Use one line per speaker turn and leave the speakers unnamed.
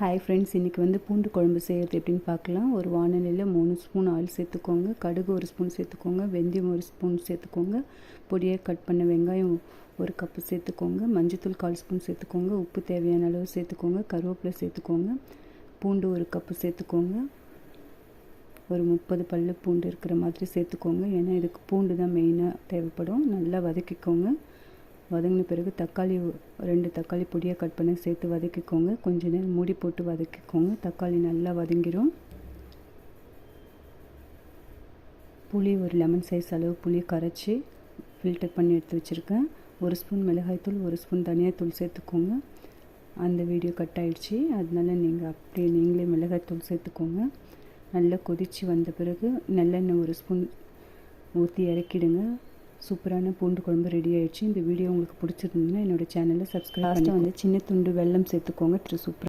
Hi friends இன்றைக்கி வந்து பூண்டு குழம்பு செய்கிறது எப்படின்னு பார்க்கலாம். ஒரு வானலியில் மூணு ஸ்பூன் ஆயில் சேர்த்துக்கோங்க. கடுகு ஒரு ஸ்பூன் சேர்த்துக்கோங்க. வெந்தயம் ஒரு ஸ்பூன் சேர்த்துக்கோங்க. பொடியாக கட் பண்ண வெங்காயம் ஒரு கப்பு சேர்த்துக்கோங்க. மஞ்சத்தூள் கால் ஸ்பூன் சேர்த்துக்கோங்க. உப்பு தேவையான அளவு சேர்த்துக்கோங்க. கருவேப்பிலை சேர்த்துக்கோங்க. பூண்டு ஒரு கப்பு சேர்த்துக்கோங்க. ஒரு முப்பது பல்லு பூண்டு இருக்கிற மாதிரி சேர்த்துக்கோங்க. ஏன்னா இதுக்கு பூண்டு தான் மெயினாக தேவைப்படும். நல்லா வதக்கிக்கோங்க. வதங்கின பிறகு தக்காளி ரெண்டு தக்காளி பொடியாக கட் பண்ணி சேர்த்து வதக்கிக்கோங்க. கொஞ்ச நேரம் மூடி போட்டு வதக்கிக்கோங்க. தக்காளி நல்லா வதங்கிடும் புளி ஒரு லெமன் சைஸ் அளவு புளி கரைச்சி ஃபில்டர் பண்ணி எடுத்து வச்சுருக்கேன். ஒரு ஸ்பூன் மிளகாய்த்தூள் ஒரு ஸ்பூன் தனியாத்தூள் சேர்த்துக்கோங்க. அந்த வீடியோ கட் ஆகிடுச்சி அதனால நீங்கள் அப்படியே நீங்களே மிளகாய்த்தூள் சேர்த்துக்கோங்க. நல்லா கொதித்து வந்த பிறகு நல்லெண்ணெய் ஒரு ஸ்பூன் ஊற்றி இறக்கிடுங்க. சூப்பரான பூண்டு குழம்பு ரெடி ஆயிடுச்சு. இந்த வீடியோ உங்களுக்கு பிடிச்சிருந்ததுன்னா என்னோடய சேனலை சப்ஸ்கிரைப் பண்ணி வந்து சின்ன துண்டு வெல்லம் சேர்த்துக்கோங்க. சூப்பராக